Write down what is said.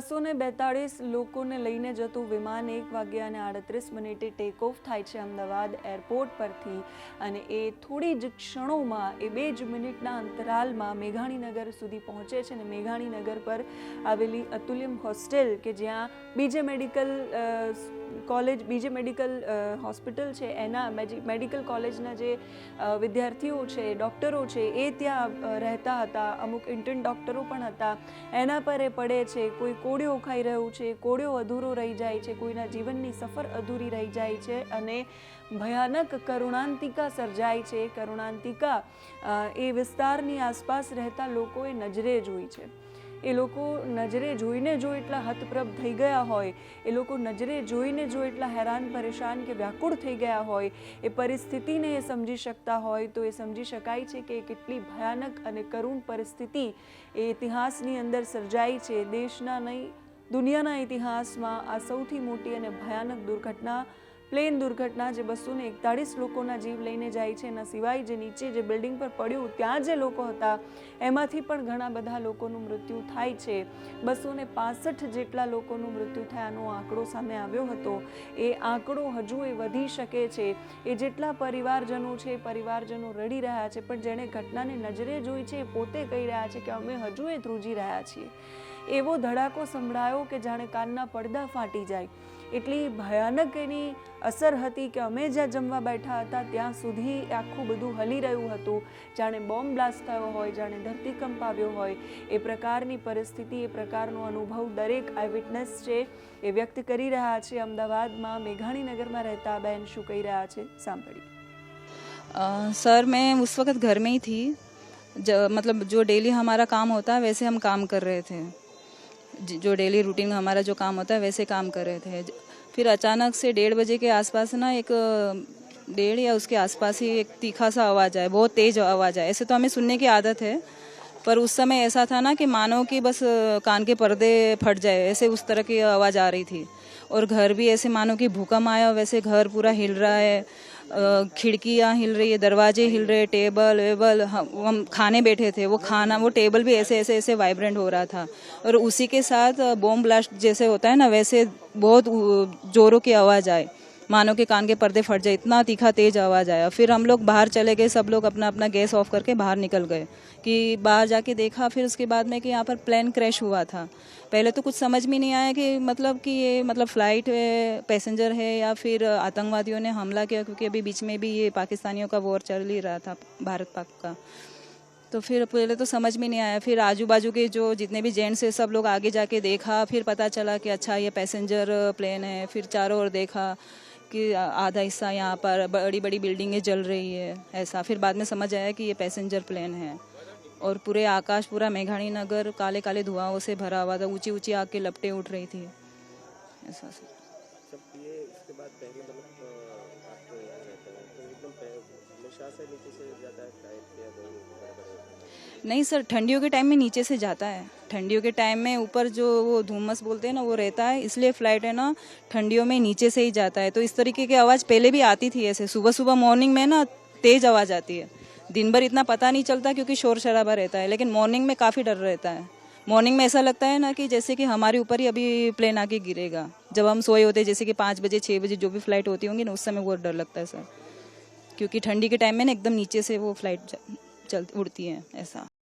છસો ને બેતાળીસ લોકોને લઈને જતું વિમાન એક વાગ્યા અને આડત્રીસ મિનિટે ટેક ઓફ થાય છે અમદાવાદ એરપોર્ટ પરથી અને એ થોડી જ ક્ષણોમાં એ બે જ મિનિટના અંતરાલમાં મેઘાણીનગર સુધી પહોંચે છે અને મેઘાણીનગર પર આવેલી અતુલ્યમ હોસ્ટેલ કે જ્યાં BJ medical college BJ medical hospital છે એના મેડિકલ કોલેજના જે વિદ્યાર્થીઓ છે ડૉક્ટરો છે એ ત્યાં રહેતા હતા અમુક ઇન્ટર્ન ડૉક્ટરો પણ હતા એના પર એ પડે છે કોઈ કોડિયો ખાઈ રહ્યું છે કોડિયો અધૂરો રહી જાય છે કોઈના જીવનની સફર અધૂરી રહી જાય છે અને ભયાનક કરુણાંતિકા સર્જાય છે કરુણાંતિકા એ વિસ્તારની આસપાસ રહેતા લોકોએ નજરે જોઈ છે એ લોકો નજરે જોઈને જો એટલા હતપ્રભ થઈ ગયા હોય એ લોકો નજરે જોઈને જો એટલા હેરાન પરેશાન કે વ્યાકુળ થઈ ગયા હોય એ પરિસ્થિતિને એ સમજી શકતા હોય તો એ સમજી શકાય છે કે કેટલી ભયાનક અને કરુણ પરિસ્થિતિ એ ઇતિહાસની અંદર સર્જાઈ છે દેશના નહીં દુનિયાના ઇતિહાસમાં આ સૌથી મોટી અને ભયાનક દુર્ઘટના પ્લેન દુર્ઘટના જે બસોને એકતાળીસ લોકોના જીવ લઈને જાય છે એના સિવાય જે નીચે જે બિલ્ડિંગ પર પડ્યું ત્યાં જે લોકો હતા એમાંથી પણ ઘણા બધા લોકોનું મૃત્યુ થાય છે બસોને પાસઠ જેટલા લોકોનું મૃત્યુ થયાનો આંકડો સામે આવ્યો હતો એ આંકડો હજુ એ વધી શકે છે એ જેટલા પરિવારજનો છે પરિવારજનો રડી રહ્યા છે પણ જેણે ઘટનાને નજરે જોઈ છે એ પોતે કહી રહ્યા છે કે અમે હજુ એ ધ્રુજી રહ્યા છીએ એવો ધડાકો સંભળાયો કે જાણે કાનના પડદા ફાટી જાય એટલી ભયાનક એની અસર હતી કે અમે જે જમવા બેઠા હતા ત્યાં સુધી આખું બધું હલી રહ્યું હતું જાણે બોમ્બ બ્લાસ્ટ થયો હોય જાણે ધરતીકંપ આવ્યો હોય એ પ્રકારની પરિસ્થિતિ એ પ્રકારનો અનુભવ દરેક આઈ વિટનેસ છે એ વ્યક્ત કરી રહ્યા છે અમદાવાદમાં મેઘાણી નગરમાં રહેતા બેન શું કહી રહ્યા છે સાંભળી સર મેં ઉસ વખત ઘરમેઈ થી મતલબ જો ડેલી અમારું કામ હોતા વેસે હમ કામ કર રહે થે જો ડેલી રૂટીન અમારું જો કામ હોતા વેસે કામ કર રહે થે फिर अचानक से डेढ़ बजे के आसपास ना एक डेढ़ या उसके आसपास ही एक तीखा सा आवाज़ आए बहुत तेज़ आवाज़ आए ऐसे तो हमें सुनने की आदत है पर उस समय ऐसा था ना कि मानो कि बस कान के पर्दे फट जाए ऐसे उस तरह की आवाज़ आ रही थी और घर भी ऐसे मानो कि भूकंप आया वैसे घर पूरा हिल रहा है खिड़कियाँ हिल रही है दरवाजे हिल रहे टेबल वेबल हम खाने बैठे थे वो खाना वो टेबल भी ऐसे ऐसे ऐसे वाइब्रेंट हो रहा था और उसी के साथ बॉम्ब ब्लास्ट जैसे होता है ना वैसे बहुत जोरों की आवाज़ आए मानो के कान के पर्दे फट जाए इतना तीखा तेज आवाज़ आया फिर हम लोग बाहर चले गए सब लोग अपना अपना गैस ऑफ करके बाहर निकल गए कि बाहर जाके देखा फिर उसके बाद में कि यहाँ पर प्लेन क्रैश हुआ था पहले तो कुछ समझ में नहीं आया कि मतलब कि ये मतलब फ़्लाइट है पैसेंजर है या फिर आतंकवादियों ने हमला किया क्योंकि अभी बीच में भी ये पाकिस्तानियों का वॉर चल ही रहा था भारत पाक का तो फिर पहले तो समझ में नहीं आया फिर आजू बाजू के जो जितने भी जेंट्स है सब लोग आगे जाके देखा फिर पता चला कि अच्छा ये पैसेंजर प्लेन है फिर चारों ओर देखा कि आधा हिस्सा यहाँ पर बड़ी बड़ी बिल्डिंगें जल रही है ऐसा फिर बाद में समझ आया कि ये पैसेंजर प्लेन है और पूरे आकाश पूरा मेघाणी नगर काले काले धुआं से भरा हुआ था ऊंची ऊंची आग के लपटे उठ रही थी ऐसा नहीं सर ठंडियों के टाइम में नीचे से जाता है ठंडियों के टाइम में ऊपर जो वो धूमस बोलते हैं ना वो रहता है इसलिए फ्लाइट है ना ठंडियों में नीचे से ही जाता है तो इस तरीके की आवाज़ पहले भी आती थी ऐसे सुबह सुबह मॉर्निंग में ना तेज़ आवाज़ आती है दिन भर इतना पता नहीं चलता क्योंकि शोर शराबा रहता है लेकिन मॉर्निंग में काफ़ी डर रहता है मॉर्निंग में ऐसा लगता है ना कि जैसे कि हमारे ऊपर ही अभी प्लेन आके गिरेगा जब हम सोए होते हैं जैसे कि पाँच बजे छः बजे जो भी फ्लाइट होती होंगी ना उस समय बहुत डर लगता है सर क्योंकि ठंडी के टाइम में ना एकदम नीचे से वो फ्लाइट चल उड़ती है ऐसा